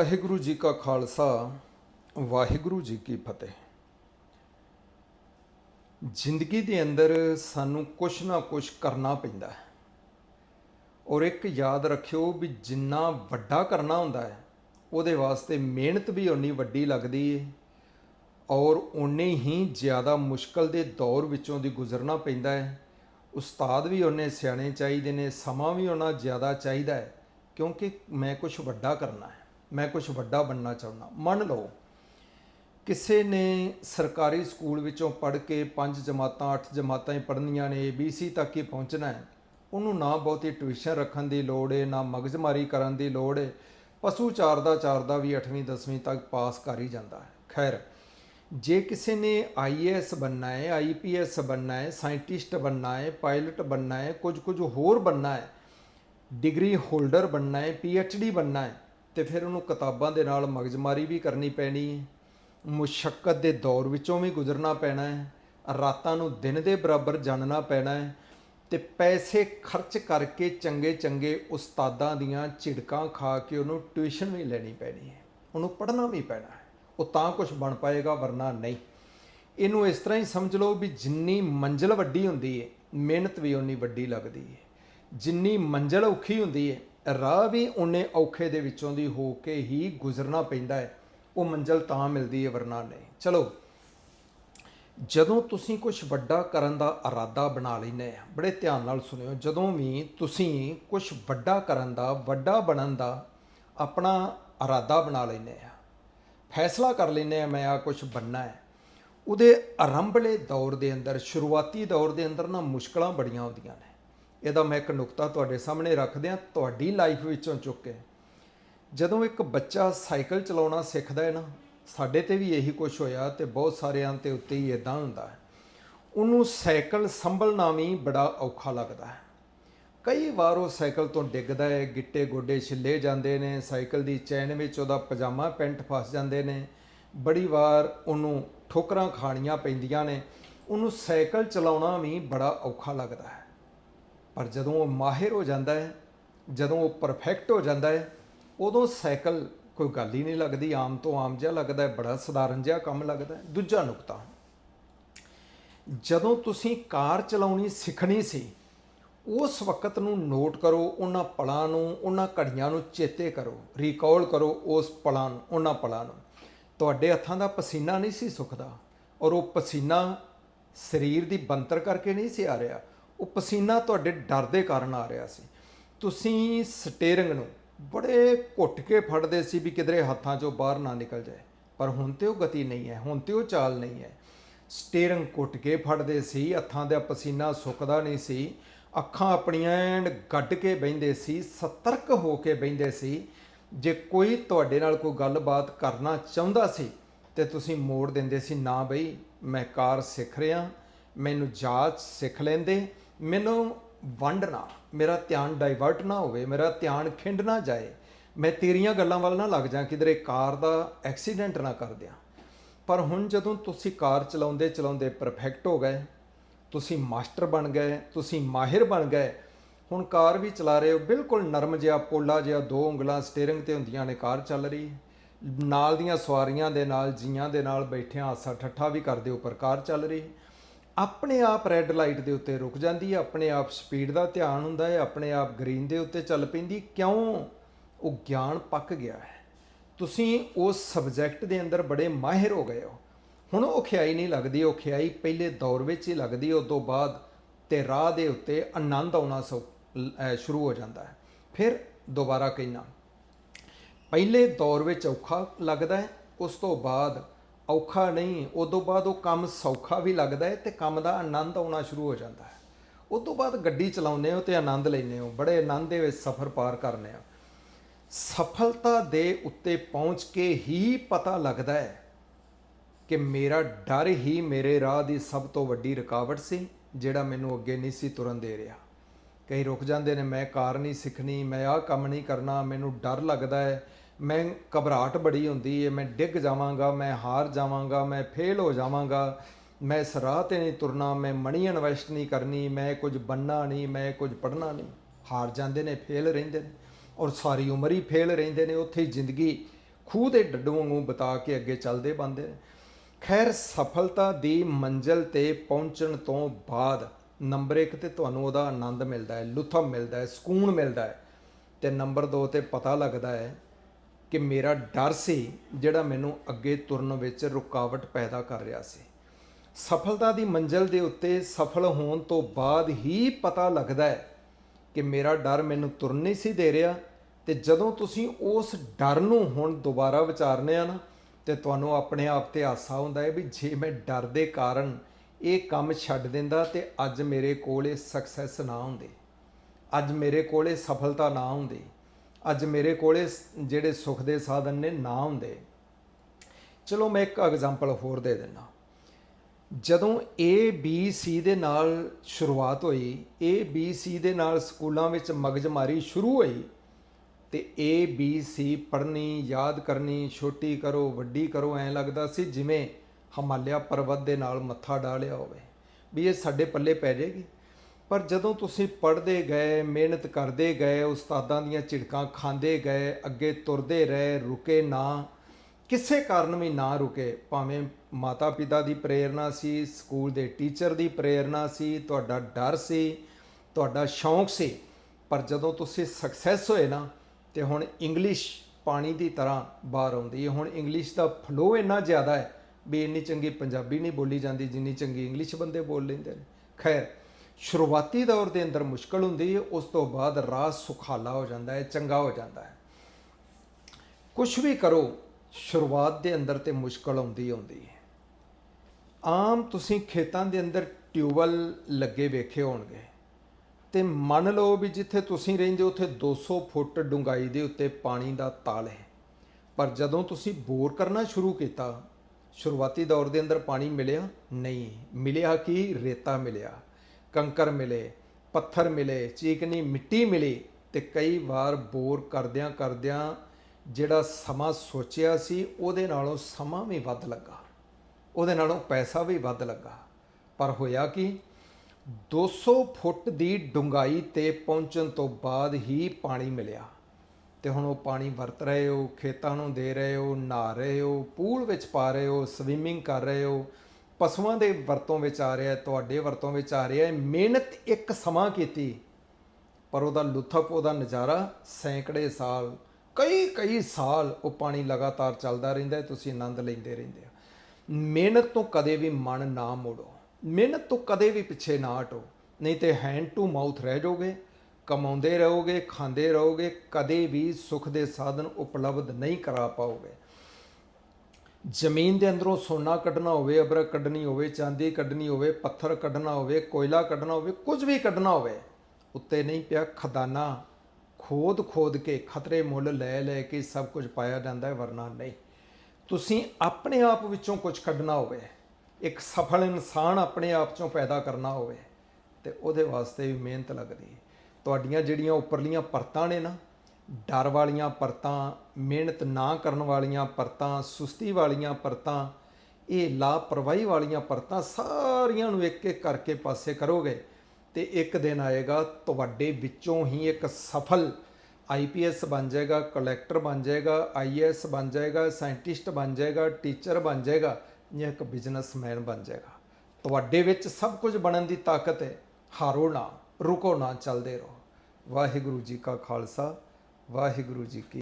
ਵਾਹਿਗੁਰੂ ਜੀ ਕਾ ਖਾਲਸਾ, ਵਾਹਿਗੁਰੂ ਜੀ ਕੀ ਫਤਿਹ। ਜ਼ਿੰਦਗੀ ਦੇ ਅੰਦਰ ਸਾਨੂੰ ਕੁਛ ਨਾ ਕੁਛ ਕਰਨਾ ਪੈਂਦਾ ਹੈ। ਔਰ ਇੱਕ ਯਾਦ ਰੱਖਿਓ ਵੀ ਜਿੰਨਾ ਵੱਡਾ ਕਰਨਾ ਹੁੰਦਾ ਹੈ, ਉਹਦੇ ਵਾਸਤੇ ਮਿਹਨਤ ਵੀ ਓਨੀ ਵੱਡੀ ਲੱਗਦੀ ਹੈ ਔਰ ਓਨੇ ਹੀ ਜ਼ਿਆਦਾ ਮੁਸ਼ਕਲ ਦੇ ਦੌਰ ਵਿੱਚੋਂ ਦੀ ਗੁਜ਼ਰਨਾ ਪੈਂਦਾ ਹੈ। ਉਸਤਾਦ ਵੀ ਓਨੇ ਸਿਆਣੇ ਚਾਹੀਦੇ ਨੇ, ਸਮਾਂ ਵੀ ਓਨਾ ਜ਼ਿਆਦਾ ਚਾਹੀਦਾ ਹੈ, ਕਿਉਂਕਿ ਮੈਂ ਕੁਝ ਵੱਡਾ ਕਰਨਾ ਹੈ। ਮੈਂ ਕੁਝ ਵੱਡਾ ਬਣਨਾ ਚਾਹੁੰਦਾ। ਮੰਨ ਲਓ, ਕਿਸੇ ਨੇ ਸਰਕਾਰੀ ਸਕੂਲ ਵਿੱਚੋਂ ਪੜ੍ਹ ਕੇ ਪੰਜ ਜਮਾਤਾਂ, ਅੱਠ ਜਮਾਤਾਂ ਹੀ ਪੜ੍ਹਨੀਆਂ ਨੇ ABC ਤੱਕ ਹੀ ਪਹੁੰਚਣਾ ਹੈ, ਉਹਨੂੰ ਨਾ ਬਹੁਤੀ ਟਿਊਸ਼ਨ ਰੱਖਣ ਦੀ ਲੋੜ ਹੈ ਨਾ ਮਗਜਮਾਰੀ ਕਰਨ ਦੀ ਲੋੜ ਹੈ ਪਸ਼ੂ ਚਾਰਦਾ ਚਾਰਦਾ ਵੀ 8ਵੀਂ 10ਵੀਂ ਤੱਕ ਪਾਸ ਕਰ ਹੀ ਜਾਂਦਾ ਹੈ। ਖੈਰ, ਜੇ ਕਿਸੇ ਨੇ ਆਈਏਐਸ ਬਣਨਾ ਹੈ ਆਈਪੀਐਸ ਬਣਨਾ ਹੈ, ਸਾਇੰਟਿਸਟ ਬਣਨਾ ਹੈ, ਪਾਇਲਟ ਬਣਨਾ ਹੈ, ਕੁਝ ਕੁਝ ਹੋਰ ਬਣਨਾ ਹੈ, ਡਿਗਰੀ ਹੋਲਡਰ ਬਣਨਾ ਹੈ ਡੀ ਬਣਨਾ ਹੈ ਤੇ ਫਿਰ ਉਹਨੂੰ ਕਿਤਾਬਾਂ ਦੇ ਨਾਲ ਮਗਜਮਾਰੀ ਵੀ ਕਰਨੀ ਪੈਣੀ ਹੈ। ਮੁਸ਼ਕਲ ਦੇ ਦੌਰ ਵਿੱਚੋਂ ਵੀ ਗੁਜ਼ਰਨਾ ਪੈਣਾ ਹੈ। ਰਾਤਾਂ ਨੂੰ ਦਿਨ ਦੇ ਬਰਾਬਰ ਜਾਣਨਾ ਪੈਣਾ ਹੈ। ਤੇ ਪੈਸੇ ਖਰਚ ਕਰਕੇ ਚੰਗੇ ਚੰਗੇ ਉਸਤਾਦਾਂ ਦੀਆਂ ਝਿੜਕਾਂ ਖਾ ਕੇ ਉਹਨੂੰ ਟਿਊਸ਼ਨ ਵੀ ਲੈਣੀ ਪੈਣੀ ਹੈ। ਉਹਨੂੰ ਪੜ੍ਹਨਾ ਵੀ ਪੈਣਾ ਹੈ। ਉਹ ਤਾਂ ਕੁਝ ਬਣ ਪਾਏਗਾ, ਵਰਨਾ ਨਹੀਂ। ਇਹਨੂੰ ਇਸ ਤਰ੍ਹਾਂ ਹੀ ਸਮਝ ਲਓ ਵੀ ਜਿੰਨੀ ਮੰਜ਼ਲ ਵੱਡੀ ਹੁੰਦੀ ਹੈ, ਮਿਹਨਤ ਵੀ ਉਨੀ ਵੱਡੀ ਲੱਗਦੀ ਹੈ। ਜਿੰਨੀ ਮੰਜ਼ਲ ਔਖੀ ਹੁੰਦੀ ਹੈ ਰਾਹ ਵੀ ਓਨੇ ਔਖੇ ਦੇ ਵਿੱਚੋਂ ਦੀ ਹੋ ਕੇ ਹੀ ਗੁਜ਼ਰਨਾ ਪੈਂਦਾ ਹੈ। ਉਹ ਮੰਜ਼ਲ ਤਾਂ ਮਿਲਦੀ ਹੈ ਵਰਨਾ ਨਹੀਂ। ਚਲੋ, ਜਦੋਂ ਤੁਸੀਂ ਕੁਝ ਵੱਡਾ ਕਰਨ ਦਾ ਇਰਾਦਾ ਬਣਾ ਲੈਂਦੇ ਆ, ਬੜੇ ਧਿਆਨ ਨਾਲ ਸੁਣਿਓ, ਜਦੋਂ ਵੀ ਤੁਸੀਂ ਕੁਝ ਵੱਡਾ ਕਰਨ ਦਾ, ਵੱਡਾ ਬਣਨ ਦਾ ਆਪਣਾ ਇਰਾਦਾ ਬਣਾ ਲੈਂਦੇ ਆ, ਫੈਸਲਾ ਕਰ ਲੈਂਦੇ ਆ, ਮੈਂ ਆ ਕੁਝ ਬਣਨਾ ਹੈ। ਉਹਦੇ ਆਰੰਭਲੇ ਦੌਰ ਦੇ ਅੰਦਰ, ਸ਼ੁਰੂਆਤੀ ਦੌਰ ਦੇ ਅੰਦਰ ਨਾ ਮੁਸ਼ਕਲਾਂ ਬੜੀਆਂ ਆਉਂਦੀਆਂ ਨੇ। ਇਹਦਾ ਮੈਂ ਇੱਕ ਨੁਕਤਾ ਤੁਹਾਡੇ ਸਾਹਮਣੇ ਰੱਖਦਿਆਂ ਤੁਹਾਡੀ ਲਾਈਫ ਵਿੱਚੋਂ ਚੁੱਕ ਕੇ। ਜਦੋਂ ਇੱਕ ਬੱਚਾ ਸਾਈਕਲ ਚਲਾਉਣਾ ਸਿੱਖਦਾ ਹੈ ਨਾ, ਸਾਡੇ ਤੇ ਵੀ ਇਹੀ ਕੁਝ ਹੋਇਆ ਤੇ ਬਹੁਤ ਸਾਰਿਆਂ ਤੇ ਉੱਤੇ ਹੀ ਇਦਾਂ ਹੁੰਦਾ ਹੈ। ਉਹਨੂੰ ਸਾਈਕਲ ਸੰਭਲਣਾ ਵੀ ਬੜਾ ਔਖਾ ਲੱਗਦਾ ਹੈ। ਕਈ ਵਾਰ ਉਹ ਸਾਈਕਲ ਤੋਂ ਡਿੱਗਦਾ ਹੈ, ਗਿੱਟੇ ਗੋਡੇ ਛਿੱਲੇ ਜਾਂਦੇ ਨੇ, ਸਾਈਕਲ ਦੀ ਚੈਨ ਵਿੱਚ ਉਹਦਾ ਪਜਾਮਾ ਪੈਂਟ ਫਸ ਜਾਂਦੇ ਨੇ। ਬੜੀ ਵਾਰ ਉਹਨੂੰ ਠੋਕਰਾਂ ਖਾਣੀਆਂ ਪੈਂਦੀਆਂ ਨੇ। ਉਹਨੂੰ ਸਾਈਕਲ ਚਲਾਉਣਾ ਵੀ ਬੜਾ ਔਖਾ ਲੱਗਦਾ ਹੈ। ਪਰ ਜਦੋਂ ਉਹ ਮਾਹਿਰ ਹੋ ਜਾਂਦਾ ਹੈ, ਜਦੋਂ ਉਹ ਪਰਫੈਕਟ ਹੋ ਜਾਂਦਾ ਹੈ, ਉਦੋਂ ਸਾਈਕਲ ਕੋਈ ਗੱਲ ਹੀ ਨਹੀਂ ਲੱਗਦੀ। ਆਮ ਤੋਂ ਆਮ ਜਿਹਾ ਲੱਗਦਾ ਹੈ, ਬੜਾ ਸਧਾਰਨ ਜਿਹਾ ਕੰਮ ਲੱਗਦਾ ਹੈ। ਦੂਜਾ ਨੁਕਤਾ, ਜਦੋਂ ਤੁਸੀਂ ਕਾਰ ਚਲਾਉਣੀ ਸਿੱਖਣੀ ਸੀ, ਉਸ ਵਕਤ ਨੂੰ ਨੋਟ ਕਰੋ, ਉਹਨਾਂ ਪਲਾਂ ਨੂੰ, ਉਹਨਾਂ ਘੜੀਆਂ ਨੂੰ ਚੇਤੇ ਕਰੋ ਰੀਕਾਲ ਕਰੋ ਉਸ ਪਲਾਂ ਨੂੰ, ਉਹਨਾਂ ਪਲਾਂ ਨੂੰ। ਤੁਹਾਡੇ ਹੱਥਾਂ ਦਾ ਪਸੀਨਾ ਨਹੀਂ ਸੀ ਸੁੱਕਦਾ ਔਰ ਉਹ ਪਸੀਨਾ ਸਰੀਰ ਦੀ ਬੰਤਰ ਕਰਕੇ ਨਹੀਂ ਸੀ ਆ ਰਿਹਾ। ਉਹ ਪਸੀਨਾ ਤੁਹਾਡੇ ਡਰ ਦੇ ਕਾਰਨ ਆ ਰਿਹਾ ਸੀ। ਤੁਸੀਂ ਸਟੇਰਿੰਗ ਨੂੰ ਬੜੇ ਘੁੱਟ ਕੇ ਫੜਦੇ ਸੀ ਵੀ ਕਿਧਰੇ ਹੱਥਾਂ 'ਚੋਂ ਬਾਹਰ ਨਾ ਨਿਕਲ ਜਾਏ। ਪਰ ਹੁਣ ਤੇ ਉਹ ਗਤੀ ਨਹੀਂ ਹੈ, ਹੁਣ ਤੇ ਉਹ ਚਾਲ ਨਹੀਂ ਹੈ। ਸਟੇਰਿੰਗ ਘੁੱਟ ਕੇ ਫੜਦੇ ਸੀ, ਹੱਥਾਂ ਦਾ ਪਸੀਨਾ ਸੁੱਕਦਾ ਨਹੀਂ ਸੀ। ਅੱਖਾਂ ਆਪਣੀਆਂ ਐਨ ਗੱਡ ਕੇ ਬਹਿੰਦੇ ਸੀ, ਸਤਰਕ ਹੋ ਕੇ ਬਹਿੰਦੇ ਸੀ। ਜੇ ਕੋਈ ਤੁਹਾਡੇ ਨਾਲ ਕੋਈ ਗੱਲਬਾਤ ਕਰਨਾ ਚਾਹੁੰਦਾ ਸੀ ਤੇ ਤੁਸੀਂ ਮੋੜ ਦਿੰਦੇ ਸੀ, ਨਾ ਬਈ, ਮੈਂ ਕਾਰ ਸਿੱਖ ਰਿਹਾ, ਮੈਨੂੰ ਜਾਚ ਸਿੱਖ ਲੈਂਦੇ ਮੈਨੂੰ ਵੰਡ ਨਾ, ਮੇਰਾ ਧਿਆਨ ਡਾਈਵਰਟ ਨਾ ਹੋਵੇ, ਮੇਰਾ ਧਿਆਨ ਖਿੰਡ ਨਾ ਜਾਏ, ਮੈਂ ਤੇਰੀਆਂ ਗੱਲਾਂ ਵੱਲ ਨਾ ਲੱਗ ਜਾ ਕਿਧਰੇ ਕਾਰ ਦਾ ਐਕਸੀਡੈਂਟ ਨਾ ਕਰ ਦਿਆਂ। ਪਰ ਹੁਣ ਜਦੋਂ ਤੁਸੀਂ ਕਾਰ ਚਲਾਉਂਦੇ ਚਲਾਉਂਦੇ ਪਰਫੈਕਟ ਹੋ ਗਏ, ਤੁਸੀਂ ਮਾਸਟਰ ਬਣ ਗਏ, ਤੁਸੀਂ ਮਾਹਿਰ ਬਣ ਗਏ, ਹੁਣ ਕਾਰ ਵੀ ਚਲਾ ਰਹੇ ਹੋ, ਬਿਲਕੁਲ ਨਰਮ ਜਿਹਾ, ਪੋਲਾ ਜਿਹਾ, ਦੋ ਉਂਗਲਾਂ ਸਟੀਅਰਿੰਗ ਤੇ ਹੁੰਦੀਆਂ ਨੇ, ਕਾਰ ਚੱਲ ਰਹੀ ਹੈ। ਨਾਲ ਦੀਆਂ ਸਵਾਰੀਆਂ ਦੇ ਨਾਲ, ਜੀਆਂ ਦੇ ਨਾਲ ਬੈਠਿਆਂ ਆਸਾ ਠੱਠਾ ਵੀ ਕਰਦੇ, ਉੱਪਰ ਕਾਰ ਚੱਲ ਰਹੀ ਹੈ। ਆਪਣੇ ਆਪ ਰੈੱਡ ਲਾਈਟ ਦੇ ਉੱਤੇ ਰੁਕ ਜਾਂਦੀ ਹੈ, ਆਪਣੇ ਆਪ ਸਪੀਡ ਦਾ ਧਿਆਨ ਹੁੰਦਾ ਹੈ, ਆਪਣੇ ਆਪ ਗ੍ਰੀਨ ਦੇ ਉੱਤੇ ਚੱਲ ਪੈਂਦੀ। ਕਿਉਂ? ਉਹ ਗਿਆਨ ਪੱਕ ਗਿਆ ਹੈ। ਤੁਸੀਂ ਉਸ ਸਬਜੈਕਟ ਦੇ ਅੰਦਰ ਬੜੇ ਮਾਹਿਰ ਹੋ ਗਏ ਹੋ। ਹੁਣ ਉਹ ਖਿਆਈ ਨਹੀਂ ਲੱਗਦੀ, ਉਹ ਖਿਆਈ ਪਹਿਲੇ ਦੌਰ ਵਿੱਚ ਹੀ ਲੱਗਦੀ ਉਸ ਤੋਂ ਬਾਅਦ ਤੇ ਰਾਹ ਦੇ ਉੱਤੇ ਆਨੰਦ ਆਉਣਾ ਸੋ ਸ਼ੁਰੂ ਹੋ ਜਾਂਦਾ ਹੈ। ਫਿਰ ਦੁਬਾਰਾ ਕਹਿਣਾ, ਪਹਿਲੇ ਦੌਰ ਵਿੱਚ ਔਖਾ ਲੱਗਦਾ ਹੈ, ਉਸ ਤੋਂ ਬਾਅਦ ਔਖਾ ਨਹੀਂ ਉਦੋਂ ਬਾਅਦ ਉਹ ਕੰਮ ਸੌਖਾ ਵੀ ਲੱਗਦਾ ਹੈ ਤੇ ਕੰਮ ਦਾ ਆਨੰਦ ਆਉਣਾ ਸ਼ੁਰੂ ਹੋ ਜਾਂਦਾ ਹੈ। ਉਸ ਤੋਂ ਬਾਅਦ ਗੱਡੀ ਚਲਾਉਂਦੇ ਹੋ ਤੇ ਆਨੰਦ ਲੈਂਦੇ ਹੋ। ਬੜੇ ਆਨੰਦ ਦੇ ਵਿੱਚ ਸਫ਼ਰ ਪਾਰ ਕਰਨੇ ਆ। ਸਫਲਤਾ ਦੇ ਉੱਤੇ ਪਹੁੰਚ ਕੇ ਹੀ ਪਤਾ ਲੱਗਦਾ ਹੈ ਕਿ ਮੇਰਾ ਡਰ ਹੀ ਮੇਰੇ ਰਾਹ ਦੀ ਸਭ ਤੋਂ ਵੱਡੀ ਰੁਕਾਵਟ ਸੀ, ਜਿਹੜਾ ਮੈਨੂੰ ਅੱਗੇ ਨਹੀਂ ਸੀ ਤੁਰਨ ਦੇ ਰਿਹਾ। ਕਈ ਰੁਕ ਜਾਂਦੇ ਨੇ, ਮੈਂ ਕਾਰ ਨਹੀਂ ਸਿੱਖਣੀ, ਮੈਂ ਆਹ ਕੰਮ ਨਹੀਂ ਕਰਨਾ, ਮੈਨੂੰ ਡਰ ਲੱਗਦਾ ਹੈ ਮੈਂ ਘਬਰਾਹਟ ਬੜੀ ਹੁੰਦੀ ਹੈ ਮੈਂ ਡਿੱਗ ਜਾਵਾਂਗਾ, ਮੈਂ ਹਾਰ ਜਾਵਾਂਗਾ, ਮੈਂ ਫੇਲ ਹੋ ਜਾਵਾਂਗਾ, ਮੈਂ ਇਸ ਰਾਹ ਤੇ ਨਹੀਂ ਤੁਰਨਾ, ਮੈਂ ਮਨੀ ਇਨਵੈਸਟ ਨਹੀਂ ਕਰਨੀ, ਮੈਂ ਕੁਝ ਬੰਨਾ ਨਹੀਂ, ਮੈਂ ਕੁਝ ਪੜ੍ਹਨਾ ਨਹੀਂ। ਹਾਰ ਜਾਂਦੇ ਨੇ, ਫੇਲ ਰਹਿੰਦੇ ਨੇ ਔਰ ਸਾਰੀ ਉਮਰ ਹੀ ਫੇਲ ਰਹਿੰਦੇ ਨੇ, ਉੱਥੇ ਜ਼ਿੰਦਗੀ ਖੂਹ ਦੇ ਡੱਡੂ ਵਾਂਗੂ ਬਤਾ ਕੇ ਅੱਗੇ ਚੱਲਦੇ ਬੰਦੇ ਨੇ। ਖੈਰ, ਸਫਲਤਾ ਦੀ ਮੰਜ਼ਲ ਤੇ ਪਹੁੰਚਣ ਤੋਂ ਬਾਅਦ ਨੰਬਰ 1 ਤੇ ਤੁਹਾਨੂੰ ਉਹਦਾ ਆਨੰਦ ਮਿਲਦਾ ਹੈ ਲੁਤਫ ਮਿਲਦਾ ਹੈ ਸਕੂਨ ਮਿਲਦਾ ਹੈ ਤੇ ਨੰਬਰ 2 ਤੇ ਪਤਾ ਲੱਗਦਾ ਹੈ ਕਿ ਮੇਰਾ ਡਰ ਸੀ ਜਿਹੜਾ ਮੈਨੂੰ ਅੱਗੇ ਤੁਰਨ ਵਿੱਚ ਰੁਕਾਵਟ ਪੈਦਾ ਕਰ ਰਿਹਾ ਸੀ। ਸਫਲਤਾ ਦੀ ਮੰਜ਼ਿਲ ਦੇ ਉੱਤੇ ਸਫਲ ਹੋਣ ਤੋਂ ਬਾਅਦ ਹੀ ਪਤਾ ਲੱਗਦਾ ਹੈ ਕਿ ਮੇਰਾ ਡਰ ਮੈਨੂੰ ਤੁਰਨ ਨਹੀਂ ਸੀ ਦੇ ਰਿਹਾ ਤੇ ਜਦੋਂ ਤੁਸੀਂ ਉਸ ਡਰ ਨੂੰ ਹੁਣ ਦੁਬਾਰਾ ਵਿਚਾਰਨੇ ਆ ਨਾ, ਤੇ ਤੁਹਾਨੂੰ ਆਪਣੇ ਆਪ ਤੇ ਆਸਾ ਹੁੰਦਾ ਹੈ ਵੀ ਜੇ ਮੈਂ ਡਰ ਦੇ ਕਾਰਨ ਇਹ ਕੰਮ ਛੱਡ ਦਿੰਦਾ ਤੇ ਅੱਜ ਮੇਰੇ ਕੋਲ ਇਹ ਸਕਸੈਸ ਨਾ ਹੁੰਦੀ, ਅੱਜ ਮੇਰੇ ਕੋਲ ਇਹ ਸਫਲਤਾ ਨਾ ਹੁੰਦੀ ਅੱਜ ਮੇਰੇ ਕੋਲੇ ਜਿਹੜੇ ਸੁੱਖ ਦੇ ਸਾਧਨ ਨੇ, ਨਾ ਹੁੰਦੇ। ਚਲੋ ਮੈਂ ਇੱਕ ਐਗਜ਼ਾਮਪਲ ਹੋਰ ਦੇ ਦਿੰਦਾ। ਜਦੋਂ A, B, C ਦੇ ਨਾਲ ਸ਼ੁਰੂਆਤ ਹੋਈ, A, B, C ਦੇ ਨਾਲ ਸਕੂਲਾਂ ਵਿੱਚ ਮਗਜਮਾਰੀ ਸ਼ੁਰੂ ਹੋਈ, ਤੇ A, B, C ਪੜ੍ਹਨੀ, ਯਾਦ ਕਰਨੀ, ਛੋਟੀ ਕਰੋ, ਵੱਡੀ ਕਰੋ, ਐਂ ਲੱਗਦਾ ਸੀ ਜਿਵੇਂ ਹਿਮਾਲਿਆ ਪਰਬਤ ਦੇ ਨਾਲ ਮੱਥਾ ਡਾਲਿਆ ਹੋਵੇ। ਵੀ ਇਹ ਸਾਡੇ ਪੱਲੇ ਪੈ ਜਾਏਗੀ। ਪਰ ਜਦੋਂ ਤੁਸੀਂ ਪੜ੍ਹਦੇ ਗਏ, ਮਿਹਨਤ ਕਰਦੇ ਗਏ, ਉਸਤਾਦਾਂ ਦੀਆਂ ਝਿੜਕਾਂ ਖਾਂਦੇ ਗਏ, ਅੱਗੇ ਤੁਰਦੇ ਰਹੇ, ਰੁਕੇ ਨਾ, ਕਿਸੇ ਕਾਰਨ ਵੀ ਨਾ ਰੁਕੇ, ਭਾਵੇਂ ਮਾਤਾ ਪਿਤਾ ਦੀ ਪ੍ਰੇਰਣਾ ਸੀ, ਸਕੂਲ ਦੇ ਟੀਚਰ ਦੀ ਪ੍ਰੇਰਣਾ ਸੀ, ਤੁਹਾਡਾ ਡਰ ਸੀ, ਤੁਹਾਡਾ ਸ਼ੌਂਕ ਸੀ, ਪਰ ਜਦੋਂ ਤੁਸੀਂ ਸਕਸੈਸ ਹੋਏ ਨਾ, ਤੇ ਹੁਣ ਇੰਗਲਿਸ਼ ਪਾਣੀ ਦੀ ਤਰ੍ਹਾਂ ਬਾਹਰ ਆਉਂਦੀ ਹੈ। ਹੁਣ ਇੰਗਲਿਸ਼ ਦਾ ਫਲੋ ਇੰਨਾ ਜ਼ਿਆਦਾ ਹੈ ਵੀ ਇੰਨੀ ਚੰਗੀ ਪੰਜਾਬੀ ਨਹੀਂ ਬੋਲੀ ਜਾਂਦੀ, ਜਿੰਨੀ ਚੰਗੀ ਇੰਗਲਿਸ਼ ਬੰਦੇ ਬੋਲ ਲੈਂਦੇ ਨੇ। ਖੈਰ ਸ਼ੁਰੂਆਤੀ ਦੌਰ ਦੇ ਅੰਦਰ ਮੁਸ਼ਕਲ ਹੁੰਦੀ ਹੈ, ਉਸ ਤੋਂ ਬਾਅਦ ਰਾਹ ਸੁਖਾਲਾ ਹੋ ਜਾਂਦਾ ਹੈ, ਚੰਗਾ ਹੋ ਜਾਂਦਾ ਹੈ। ਕੁਝ ਵੀ ਕਰੋ, ਸ਼ੁਰੂਆਤ ਦੇ ਅੰਦਰ ਤੇ ਮੁਸ਼ਕਲ ਆਉਂਦੀ ਆਉਂਦੀ ਹੈ। ਆਮ ਤੁਸੀਂ ਖੇਤਾਂ ਦੇ ਅੰਦਰ ਟਿਊਬਲ ਲੱਗੇ ਵੇਖੇ ਹੋਣਗੇ ਤੇ ਮੰਨ ਲਓ ਵੀ ਜਿੱਥੇ ਤੁਸੀਂ ਰਹਿੰਦੇ ਹੋ, ਉੱਥੇ 200 ਫੁੱਟ ਡੂੰਘਾਈ ਦੇ ਉੱਤੇ ਪਾਣੀ ਦਾ ਤਾਲ ਹੈ। ਪਰ ਜਦੋਂ ਤੁਸੀਂ ਬੋਰ ਕਰਨਾ ਸ਼ੁਰੂ ਕੀਤਾ, ਸ਼ੁਰੂਆਤੀ ਦੌਰ ਦੇ ਅੰਦਰ ਪਾਣੀ ਮਿਲਿਆ? ਨਹੀਂ। ਮਿਲਿਆ ਕਿ? ਰੇਤਾ ਮਿਲਿਆ। ਕੰਕਰ ਮਿਲੇ, ਪੱਥਰ ਮਿਲੇ ਚੀਕਨੀ ਮਿੱਟੀ ਮਿਲੀ ਤੇ ਕਈ ਵਾਰ ਬੋਰ ਕਰਦਿਆਂ ਕਰਦਿਆਂ ਜਿਹੜਾ ਸਮਾਂ ਸੋਚਿਆ ਸੀ ਉਹਦੇ ਨਾਲੋਂ ਸਮਾਂ ਵੀ ਵੱਧ ਲੱਗਾ। ਉਹਦੇ ਨਾਲੋਂ ਪੈਸਾ ਵੀ ਵੱਧ ਲੱਗਾ। ਪਰ ਹੋਇਆ ਕੀ? 200 ਫੁੱਟ ਦੀ ਡੁੰਗਾਈ ਤੇ ਪਹੁੰਚਣ ਤੋਂ ਬਾਅਦ ਹੀ ਪਾਣੀ ਮਿਲਿਆ। ਤੇ ਹੁਣ ਉਹ ਪਾਣੀ ਵਰਤ ਰਹੇ ਹੋ, ਖੇਤਾਂ ਨੂੰ ਦੇ ਰਹੇ ਹੋ, ਨਹਾ ਰਹੇ ਹੋ, ਪੂਲ ਵਿੱਚ ਪਾ ਰਹੇ ਹੋ ਸਵਿਮਿੰਗ ਕਰ ਰਹੇ ਹੋ ਪਸ਼ੂਆਂ ਦੇ ਵਰਤੋਂ ਵਿੱਚ ਆ ਰਿਹਾ ਤੁਹਾਡੇ ਵਰਤੋਂ ਵਿੱਚ ਆ ਰਿਹਾ ਹੈ। ਮਿਹਨਤ ਇੱਕ ਸਮਾਂ ਕੀਤੀ, ਪਰ ਉਹਦਾ ਲੁਤਫ ਉਹਦਾ ਨਜ਼ਾਰਾ ਸੈਂਕੜੇ ਸਾਲ, ਕਈ ਕਈ ਸਾਲ ਉਹ ਪਾਣੀ ਲਗਾਤਾਰ ਚੱਲਦਾ ਰਹਿੰਦਾ ਹੈ, ਤੁਸੀਂ ਆਨੰਦ ਲੈਂਦੇ ਰਹਿੰਦੇ ਹੋ। ਮਿਹਨਤ ਤੋਂ ਕਦੇ ਵੀ ਮਨ ਨਾ ਮੋੜੋ। ਮਿਹਨਤ ਤੋਂ ਕਦੇ ਵੀ ਪਿੱਛੇ ਨਾ ਹਟੋ। ਨਹੀਂ ਤੇ ਹੈਂਡ ਟੂ ਮਾਊਥ ਰਹਿ ਜਾਓਗੇ, ਕਮਾਉਂਦੇ ਰਹੋਗੇ, ਖਾਂਦੇ ਰਹੋਗੇ, ਕਦੇ ਵੀ ਸੁੱਖ ਦੇ ਸਾਧਨ ਉਪਲਬਧ ਨਹੀਂ ਕਰਾ ਪਾਓਗੇ। ਜ਼ਮੀਨ ਦੇ ਅੰਦਰੋਂ ਸੋਨਾ ਕੱਢਣਾ ਹੋਵੇ, ਅਬਰਕ ਕੱਢਣੀ ਹੋਵੇ, ਚਾਂਦੀ ਕੱਢਣੀ ਹੋਵੇ, ਪੱਥਰ ਕੱਢਣਾ ਹੋਵੇ, ਕੋਇਲਾ ਕੱਢਣਾ ਹੋਵੇ, ਕੁਝ ਵੀ ਕੱਢਣਾ ਹੋਵੇ, ਉੱਤੇ ਨਹੀਂ ਪਿਆ ਖਦਾਨਾ। ਖੋਦ ਖੋਦ ਕੇ ਖਤਰੇ ਮੁੱਲ ਲੈ ਲੈ ਕੇ ਸਭ ਕੁਝ ਪਾਇਆ ਜਾਂਦਾ ਹੈ, ਵਰਨਾ ਨਹੀਂ। ਤੁਸੀਂ ਆਪਣੇ ਆਪ ਵਿੱਚੋਂ ਕੁਝ ਕੱਢਣਾ ਹੋਵੇ, ਇੱਕ ਸਫਲ ਇਨਸਾਨ ਆਪਣੇ ਆਪ ਚੋਂ ਪੈਦਾ ਕਰਨਾ ਹੋਵੇ, ਤੇ ਉਹਦੇ ਵਾਸਤੇ ਵੀ ਮਿਹਨਤ ਲੱਗਦੀ ਹੈ। ਤੁਹਾਡੀਆਂ ਜਿਹੜੀਆਂ ਉੱਪਰਲੀਆਂ ਪਰਤਾਂ ਨੇ ਨਾ ਡਰ ਵਾਲੀਆਂ ਪਰਤਾਂ, ਮਿਹਨਤ ਨਾ ਕਰਨ ਵਾਲੀਆਂ ਪਰਤਾਂ, ਸੁਸਤੀ ਵਾਲੀਆਂ ਪਰਤਾਂ, ਇਹ ਲਾਪਰਵਾਹੀ ਵਾਲੀਆਂ ਪਰਤਾਂ ਸਾਰੀਆਂ ਨੂੰ ਇੱਕ ਇੱਕ ਕਰਕੇ ਪਾਸੇ ਕਰੋਗੇ ਤੇ ਇੱਕ ਦਿਨ ਆਏਗਾ, ਤੁਹਾਡੇ ਵਿੱਚੋਂ ਹੀ ਇੱਕ ਸਫਲ ਆਈਪੀਐਸ ਬਣ ਜਾਏਗਾ, ਕਲੈਕਟਰ ਬਣ ਜਾਏਗਾ ਆਈਏਐਸ ਬਣ ਜਾਏਗਾ, ਸਾਇੰਟਿਸਟ ਬਣ ਜਾਏਗਾ, ਟੀਚਰ ਬਣ ਜਾਏਗਾ, ਜਾਂ ਇੱਕ ਬਿਜ਼ਨਸਮੈਨ ਬਣ ਜਾਏਗਾ। ਤੁਹਾਡੇ ਵਿੱਚ ਸਭ ਕੁਝ ਬਣਨ ਦੀ ਤਾਕਤ ਹੈ। ਹਾਰੋ ਨਾ, ਰੁਕੋ ਨਾ, ਚੱਲਦੇ ਰਹੋ। ਵਾਹਿਗੁਰੂ ਜੀ ਕਾ ਖਾਲਸਾ। ਵਾਹਿਗੁਰੂ ਜੀ ਕੀ